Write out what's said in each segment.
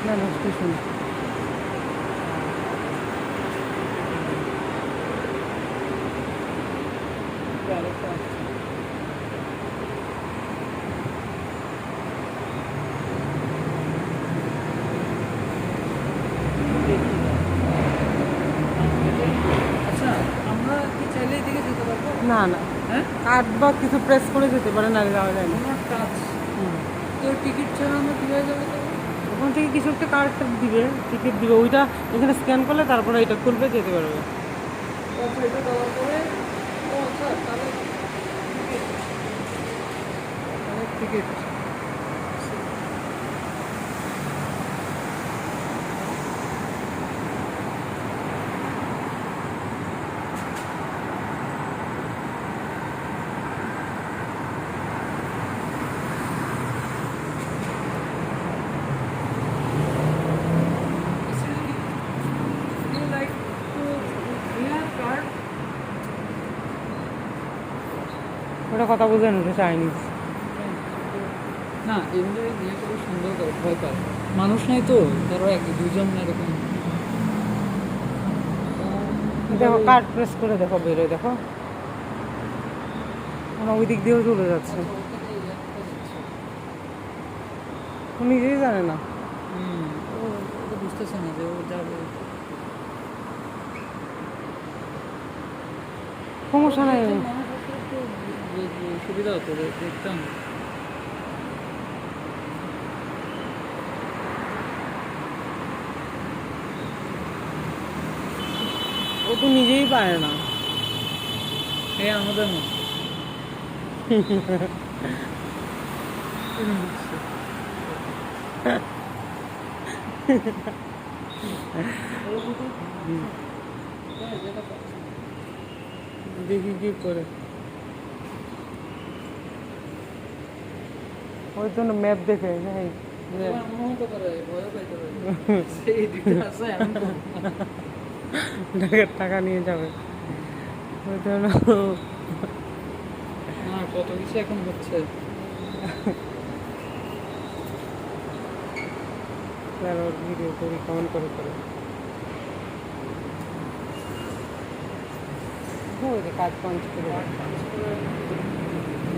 না না স্টেশন আচ্ছা আমরা কি চাইলে এদিকে যেতে পারব না না হ্যাঁ কার্ড বা কিছু প্রেস করে যেতে পারে না যাওয়া যায় না কোনো টাচ হুম। তো টিকিট ছাড়া আমরা কীভাবে যাব তাহলে? ওখান থেকে কিছু একটা কার্ড দিবে টিকিট দিবে। ওইটা এখানে স্ক্যান করলে তারপরে এটা খুলবে যেতে পারবে। আচ্ছা টিকিট ওটা কথা বোঝেন ওটা চাইনিজ না এমনি বিয়ে করে সুন্দর করে ভয় পায়। মানুষ নাই তো ধরো এক দুজন এরকম। দেখো কার্ড প্রেস করে দেখো বেরোয় দেখো। ওরা ওই দিক দিয়েও চলে যাচ্ছে। ও নিজেই জানে না। ও বুঝতেছে না যে ও যাবে। সমস্যা নাই। সুবিধা হতো দেখতাম। ও তো নিজেই পারে না। এ আমাদের মতো দেখি কি করে। ওই জন্য ম্যাপ দেখে হ্যাঁ তো। ঢাকার টাকা নিয়ে যাবে। ওই জন্য কত কিছু এখন হচ্ছে। ওর ভিডিও করি কেমন করে করে ওই যে কাজ পাঞ্চ করে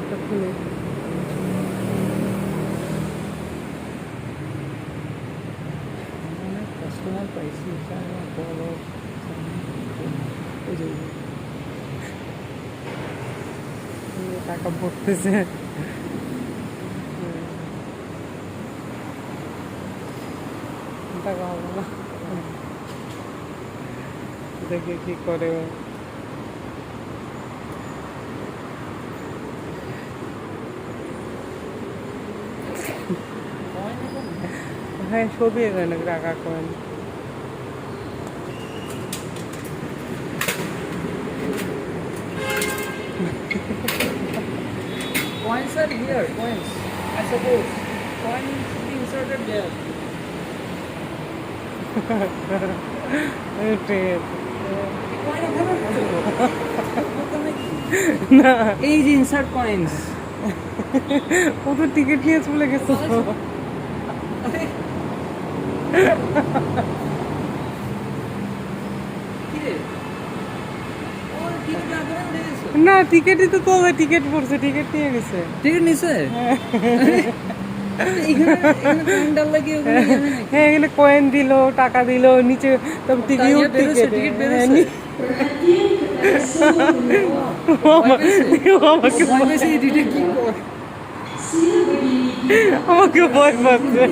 এটা খুলে অনেক কাস্টমার পাইছি এখানে বড় এই যে এই টাকা পড়তেছে টাকা হবে না দেখি কি করে ও। হ্যাঁ ছবি এখানে টাকা করেন Coins are here, coins. I suppose. Coins be inserted there. না এই যে ইনসার্ট কয়েন্স ও তো টিকিট নিয়ে চলে গেছে না টিকিটই তো তোলে টিকিট পড়ছে টিকিট নিয়ে গেছে টিকিট নিছে? এখানে এখানে কয়েন? হ্যাঁ এখানে কয়েন দিল টাকা দিল নিচে তবে টিকিট টিকিট। আমাকে ভয় পাচ্ছে।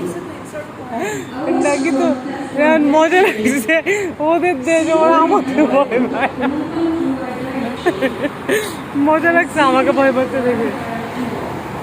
না কিন্তু মজা লাগছে। ওদের দেশ ওরা আমাকে ভয় পায়। মজা লাগছে আমাকে ভয় পাচ্ছে দেখে।